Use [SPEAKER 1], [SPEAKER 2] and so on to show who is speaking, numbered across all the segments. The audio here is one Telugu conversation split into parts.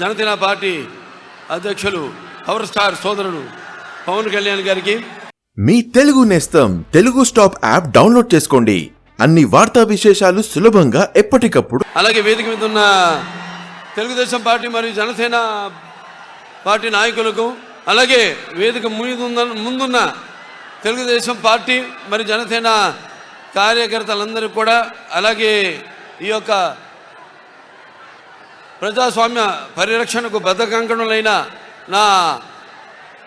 [SPEAKER 1] జనసేన పార్టీ అధ్యక్షులు పవర్ స్టార్ సోదరుడు పవన్ కళ్యాణ్ గారికి.
[SPEAKER 2] మీ తెలుగు నేస్తం తెలుగు స్టాప్ యాప్ డౌన్లోడ్ చేసుకోండి. అన్ని వార్తా విశేషాలు సులభంగా ఎప్పటికప్పుడు
[SPEAKER 1] అలాగే వేదిక మీద ఉన్న తెలుగుదేశం పార్టీ మరియు జనసేన పార్టీ నాయకులకు అలాగే వేదిక ముందున్న ముందున్న తెలుగుదేశం పార్టీ మరియు జనసేన కార్యకర్తలందరికీ కూడా అలాగే ఈ యొక్క ప్రజాస్వామ్య పరిరక్షణకు బద్ధకంకణులైన నా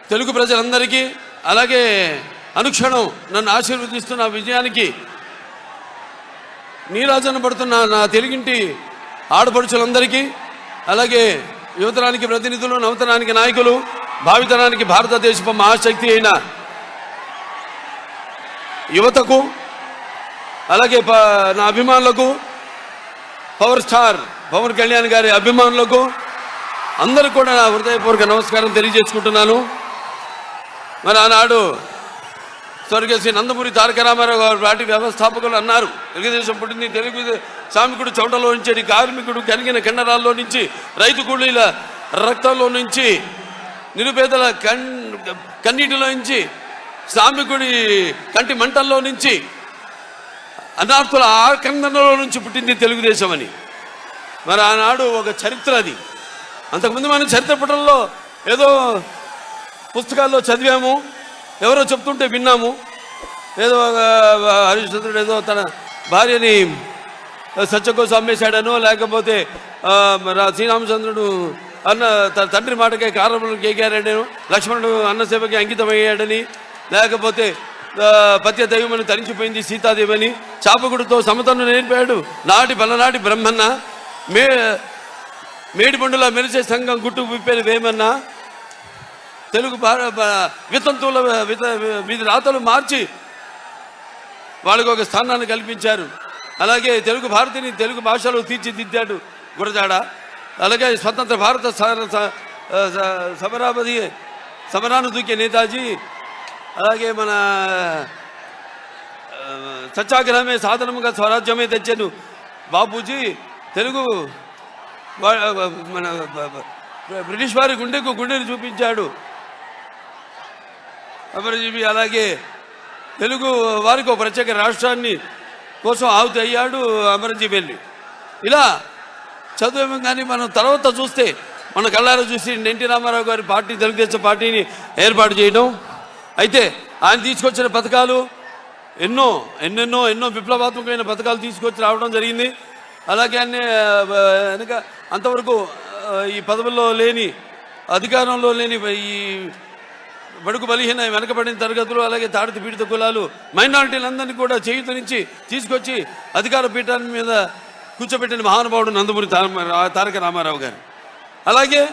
[SPEAKER 1] తెలుగు ప్రజలందరికీ అలాగే అనుక్షణం నన్ను ఆశీర్వదిస్తున్న విజయానికి నీరాజన పడుతున్న నా తెలుగింటి ఆడపడుచులందరికీ అలాగే యువతరానికి ప్రతినిధులు నవతరానికి నాయకులు భావితరానికి భారతదేశపు మహాశక్తి అయిన యువతకు అలాగే ప- నా అభిమానులకు పవర్ స్టార్ పవన్ కళ్యాణ్ గారి అభిమానులకు అందరూ కూడా నా హృదయపూర్వక నమస్కారం తెలియజేసుకుంటున్నాను. మరి ఆనాడు స్వర్గశ్రీ నందమూరి తారక రామారావు గారు వాటి వ్యవస్థాపకులు అన్నారు. తెలుగుదేశం పుట్టింది తెలుగు సామికుడు చౌటలో నుంచి కార్మికుడు కనిగిన కిన్నరాల్లో నుంచి రైతు కూలీల రక్తంలో నుంచి నిరుపేదల కన్ కన్నీటిలో నుంచి సామికుడి కంటి మంటల్లో నుంచి అనార్థుల ఆకందనలో నుంచి పుట్టింది తెలుగుదేశం అని. మరి ఆనాడు ఒక చరిత్ర అది. అంతకుముందు మనం చరిత్ర పుటంలో ఏదో పుస్తకాల్లో చదివాము ఎవరో చెప్తుంటే విన్నాము. ఏదో ఒక హరిశ్చంద్రుడు ఏదో తన భార్యని సత్యకోసం అమ్మేశాడనో లేకపోతే శ్రీరామచంద్రుడు అన్న తన తండ్రి మాటకే కారణములు కేకారాడను లక్ష్మణుడు అన్నసేవకి అంకితమయ్యాడని లేకపోతే పత్య దైవమని తరించిపోయింది అని చాపకుడితో సమతను నేర్పాడు నాటి బలనాటి బ్రహ్మన్న. మే మేడిపండుల మెరిసే సంఘం గుట్టు విప్పేది వేమన్నా? తెలుగు వితంతువుల విత వీధి రాతలు మార్చి వాళ్ళకు ఒక స్థానాన్ని కల్పించారు. అలాగే తెలుగు భారతిని తెలుగు భాషలో తీర్చిదిద్దాడు గురజాడ. అలాగే స్వతంత్ర భారత స- సమరాపతి సమరాను దూకే నేతాజీ అలాగే మన సత్యాగ్రహమే సాధనముగా స్వరాజ్యమే తెచ్చాను. బాపూజీ తెలుగు మన బ్రిటిష్ వారి గుండెకు గుండెని చూపించాడు. అమరజీవి అలాగే తెలుగు వారికి ఒక ప్రత్యేక రాష్ట్రాన్ని కోసం ఆవుతి అయ్యాడు అమరజీవి వెళ్ళి. ఇలా చదువేమో కానీ మనం తర్వాత చూస్తే మన కళ్ళారా చూసి ఎన్టీ రామారావు గారి పార్టీ తెలుగుదేశం పార్టీని ఏర్పాటు చేయడం. అయితే ఆయన తీసుకొచ్చిన పథకాలు ఎన్నో ఎన్నెన్నో ఎన్నో విప్లవాత్మకమైన పథకాలు తీసుకొచ్చి రావడం జరిగింది. అలాగే అన్ని వెనక వెనుక అంతవరకు ఈ పదవుల్లో లేని అధికారంలో లేని ఈ బడుగు బలిహీన వెనకబడిన తరగతులు అలాగే తాడిత పీడిత కులాలు మైనారిటీలందరినీ కూడా చేయుతనిచ్చి తీసుకొచ్చి అధికార పీఠాన్ని మీద కూర్చోబెట్టిన మహానుభావుడు నందమూరి తారక రామారావు గారు. అలాగే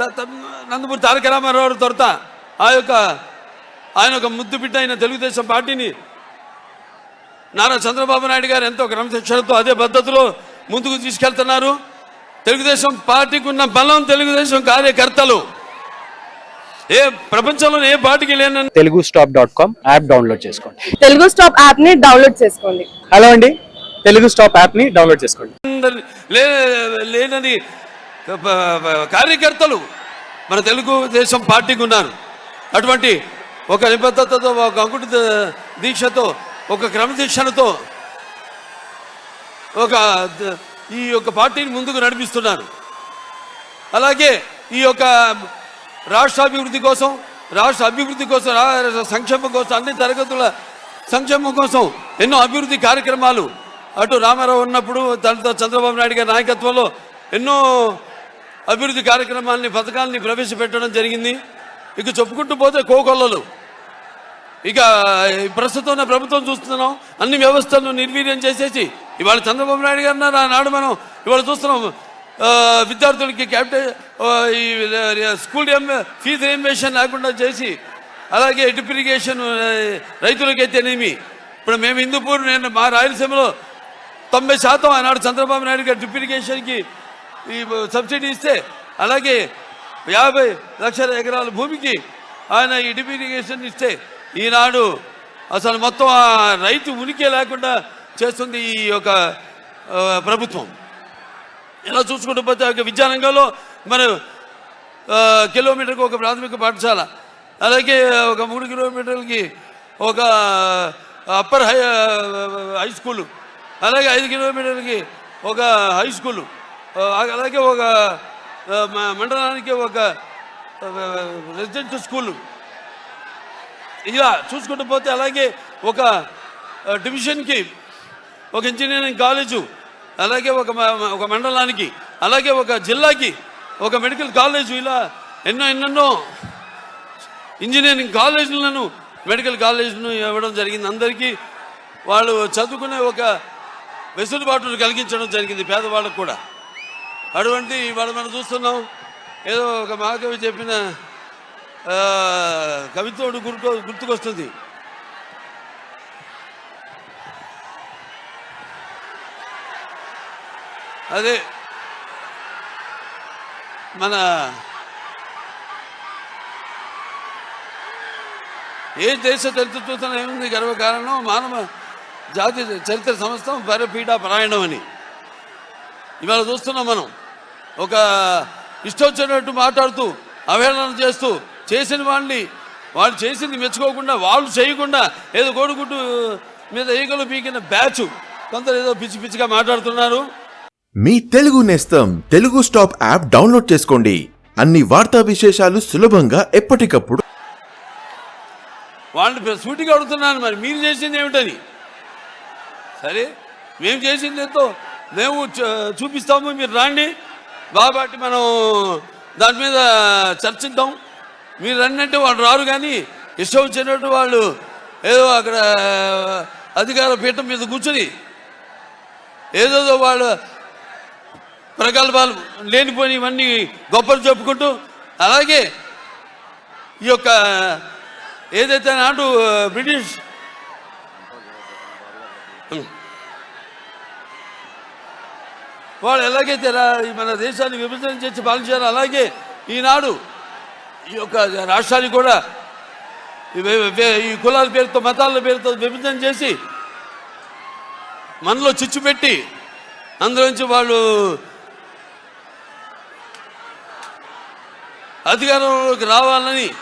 [SPEAKER 1] త- త- నందమూరి తారక రామారావు తొరత ఆ యొక్క ఆయన ఒక ముద్దు బిడ్డ అయిన తెలుగుదేశం పార్టీని నారా చంద్రబాబు నాయుడు గారు ఎంతో క్రమశిక్షణతో అదే పద్ధతిలో ముందుకు తీసుకెళ్తున్నారు. తెలుగుదేశం పార్టీకి ఉన్న బలం తెలుగుదేశం కార్యకర్తలు. ఏ ప్రపంచంలో ఏ పార్టీకి లేనని
[SPEAKER 3] Telugu stop dot com app download చేసుకోండి.
[SPEAKER 4] తెలుగు స్టాప్ యాప్ని డౌన్లోడ్ చేసుకోండి.
[SPEAKER 3] హలో అండి. తెలుగు స్టాప్ యాప్ని డౌన్లోడ్ చేసుకోండి.
[SPEAKER 1] అందరి- లే- లేనని ప- ప- కార్యకర్తలు మన తెలుగు దేశం పార్టీకి ఉన్నారు అటువంటి ఒక నిబద్ధతతో ఒక అంకుట దీక్షతో ఒక క్రమశిక్షణతో ఒక ఈ యొక్క పార్టీని ముందుకు నడిపిస్తున్నారు. అలాగే ఈ యొక్క రాష్ట్ర అభివృద్ధి కోసం రాష్ట్ర అభివృద్ధి కోసం సంక్షేమం కోసం అన్ని తరగతుల సంక్షేమం కోసం ఎన్నో అభివృద్ధి కార్యక్రమాలు అటు రామారావు ఉన్నప్పుడు తనతో చంద్రబాబు నాయుడు గారి నాయకత్వంలో ఎన్నో అభివృద్ధి కార్యక్రమాలని పథకాలని ప్రవేశపెట్టడం జరిగింది. ఇక చెప్పుకుంటూ పోతే కోకొల్లలు. ఇక ప్రస్తుతం ఉన్న ప్రభుత్వం చూస్తున్నాం. అన్ని వ్యవస్థలను నిర్వీర్యం చేసేసి ఇవాళ చంద్రబాబు నాయుడు గారు ఉన్నారు, ఆనాడు మనం ఇవాళ చూస్తున్నాం విద్యార్థులకి క్యాపిటల్ ఈ స్కూల్ ఫీజు రియంబేషన్ లేకుండా చేసి అలాగే డిప్ ఇరిగేషన్ రైతులకైతేనేమి. ఇప్పుడు మేము హిందూపూర్ నేను మా రాయలసీమలో తొంభై శాతం ఆనాడు చంద్రబాబు నాయుడు గారు డ్రిప్ ఇరిగేషన్కి ఈ సబ్సిడీ ఇస్తే అలాగే యాభై లక్షల ఎకరాల భూమికి ఆయన ఈ డిప్ ఇరిగేషన్ ఇస్తే ఈనాడు అసలు మొత్తం ఆ రైతు ఉనికి లేకుండా చేస్తుంది ఈ యొక్క ప్రభుత్వం. ఇలా చూసుకుంటూ పోతే ఒక విద్యారంగంలో మన కిలోమీటర్కి ఒక ప్రాథమిక పాఠశాల అలాగే ఒక మూడు కిలోమీటర్లకి ఒక అప్పర్ హై హై స్కూలు అలాగే ఐదు కిలోమీటర్లకి ఒక హై స్కూలు అలాగే ఒక మండలానికి ఒక రెసిడెంట్ స్కూలు ఇలా చూసుకుంటూ పోతే అలాగే ఒక డివిజన్కి ఒక ఇంజనీరింగ్ కాలేజు అలాగే ఒక ఒక మండలానికి అలాగే ఒక జిల్లాకి ఒక మెడికల్ కాలేజు ఇలా ఎన్నో ఎన్నెన్నో ఇంజనీరింగ్ కాలేజీలను మెడికల్ కాలేజీలను ఇవ్వడం జరిగింది. అందరికీ వాళ్ళు చదువుకునే ఒక వెసులుబాటును కలిగించడం జరిగింది పేదవాళ్ళకు కూడా. అటువంటి వాళ్ళు మనం చూస్తున్నాం. ఏదో ఒక మహాకవి చెప్పిన కవిత్వం గుర్తు గుర్తుకొస్తుంది. అదే మన ఏ దేశ చరిత్ర ఏముంది గర్వకారణం? మానవ జాతి చరిత్ర సంస్థ పరపీఠ పరాయణం అని. ఇవాళ చూస్తున్నాం మనం. ఒక ఇష్టం వచ్చినట్టు మాట్లాడుతూ అవహేళన చేస్తూ చేసిన వాళ్ళని వాళ్ళు చేసింది మెచ్చుకోకుండా వాళ్ళు చేయకుండా ఏదో కోడిగుడ్డు మీద ఈగలు పీకిన బ్యాచ్. కొందరు ఏదో పిచ్చి పిచ్చిగా మాట్లాడుతున్నారు.
[SPEAKER 2] మీ తెలుగు నేస్తం తెలుగు స్టాప్ యాప్ డౌన్లోడ్ చేసుకోండి. అన్ని వార్తా విశేషాలు సులభంగా ఎప్పటికప్పుడు.
[SPEAKER 1] వాళ్ళని సూటిగా అడుగుతున్నాను మరి మీరు చేసింది ఏమిటని? సరే మేము చేసింది ఎంతో మేము చూపిస్తాము మీరు రాండి. బాబాటి మనం దాని మీద చర్చిద్దాం. మీరు అన్నట్టు వాళ్ళు రారు కానీ ఇష్టం వచ్చినట్టు వాళ్ళు ఏదో అక్కడ అధికార పీఠం మీద కూర్చొని ఏదో వాళ్ళు ప్రగల్భాలు లేనిపోయినవన్నీ గొప్పలు చెప్పుకుంటూ అలాగే ఈ యొక్క ఏదైతే నాడు బ్రిటిష్ వాళ్ళు ఎలాగైతే రా- మన దేశాన్ని విభజన చేసి పాలించారు అలాగే ఈనాడు ఈ యొక్క రాష్ట్రాన్ని కూడా ఈ ఈ కులాల పేరుతో మతాల పేరుతో విభజన చేసి మనలో చిచ్చు పెట్టి అందులోంచి వాళ్ళు అధికారంలోకి రావాలని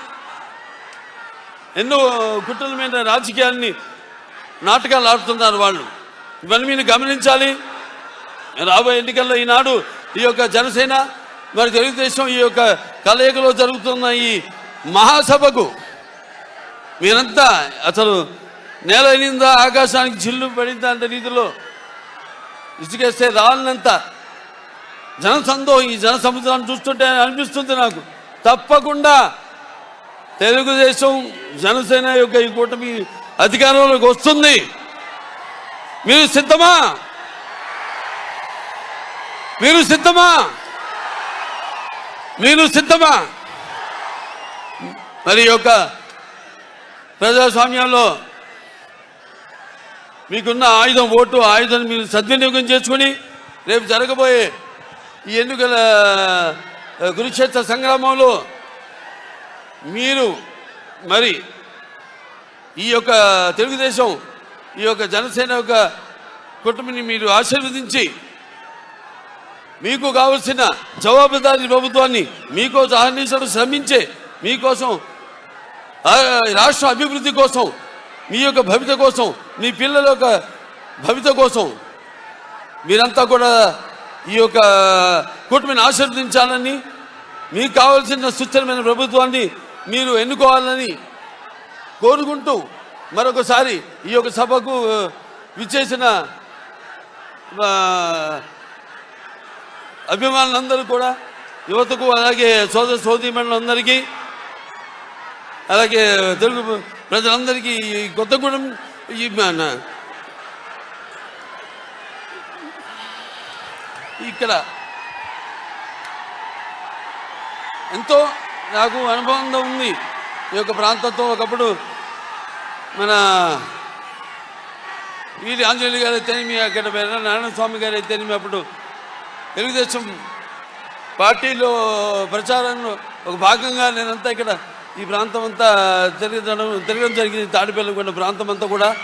[SPEAKER 1] ఎన్నో కుటుంబమైన రాజకీయాన్ని నాటకాలు ఆడుతున్నారు వాళ్ళు. ఇవన్నీ మీరు గమనించాలి. రాబోయే ఎన్నికల్లో ఈనాడు ఈ యొక్క జనసేన మరి తెలుగుదేశం ఈ యొక్క కలయికలో జరుగుతున్న ఈ మహాసభకు మీరంతా అసలు నేల నిందా ఆకాశానికి చిల్లు పడిందా అంత రీతిలో ఇసుకేస్తే రాళ్ళనంత జనసందో ఈ జన సముద్రాన్ని చూస్తుంటే అనిపిస్తుంది నాకు. తప్పకుండా తెలుగుదేశం జనసేన యొక్క ఈ కూటమి అధికారంలోకి వస్తుంది. మీరు సిద్ధమా? మీరు సిద్ధమా? మీరు సిద్ధమా? మరి యొక్క ప్రజాస్వామ్యంలో మీకున్న ఆయుధం ఓటు ఆయుధం మీరు సద్వినియోగం చేసుకుని రేపు జరగబోయే ఈ ఎన్నికల కురుక్షేత్ర సంగ్రామంలో మీరు మరి ఈ యొక్క తెలుగుదేశం ఈ యొక్క జనసేన యొక్క కుటుంబని మీరు ఆశీర్వదించి మీకు కావలసిన జవాబుదారీ ప్రభుత్వాన్ని మీకో అహర్నిశలు శ్రమించే మీకోసం రాష్ట్ర అభివృద్ధి కోసం మీ యొక్క భవిత కోసం మీ పిల్లల యొక్క భవిత కోసం మీరంతా కూడా ఈ యొక్క కూటమిని ఆశీర్వదించాలని మీకు కావలసిన సుస్థిరమైన ప్రభుత్వాన్ని మీరు ఎన్నుకోవాలని కోరుకుంటూ మరొకసారి ఈ యొక్క సభకు విచ్చేసిన అభిమానులందరూ కూడా యువతకు అలాగే సోదర సోదరిమణులందరికీ అలాగే తెలుగు ప్రజలందరికీ ఈ కొత్తగూడెం ఈ ఇక్కడ ఎంతో నాకు అనుబంధం ఉంది ఈ యొక్క ప్రాంతంతో ఒకప్పుడు మన వీరి ఆంజనేయులు గారు అయితేనేమి అక్కడ నారాయణ స్వామి గారు అయితేనేమి అప్పుడు తెలుగుదేశం పార్టీలో ప్రచారంలో ఒక భాగంగా నేనంతా ఇక్కడ ఈ ప్రాంతం అంతా తిరగడం తిరగడం జరిగింది. తాడిపల్లి ప్రాంతం అంతా కూడా.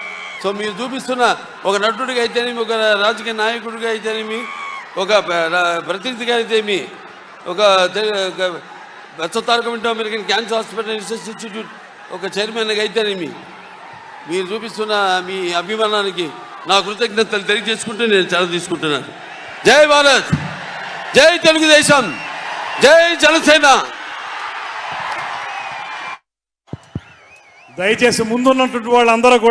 [SPEAKER 1] సో మీరు చూపిస్తున్న ఒక నటుడిగా అయితేనేమి ఒక రాజకీయ నాయకుడిగా అయితేనేమి ఒక ప్రతినిధిగా అయితే మీ ఒక తె- ఇంటో American cancer hospital research institute ఒక చైర్మన్గా అయితేనేమి. మీరు చూపిస్తున్న మీ అభిమానానికి నా కృతజ్ఞతలు తెలియజేసుకుంటూ నేను చదువు తీసుకుంటున్నాను. జై భారత్ జై తెలుగుదేశం జై జనసేన.
[SPEAKER 5] దయచేసి ముందున్నటువంటి వాళ్ళందరూ కూడా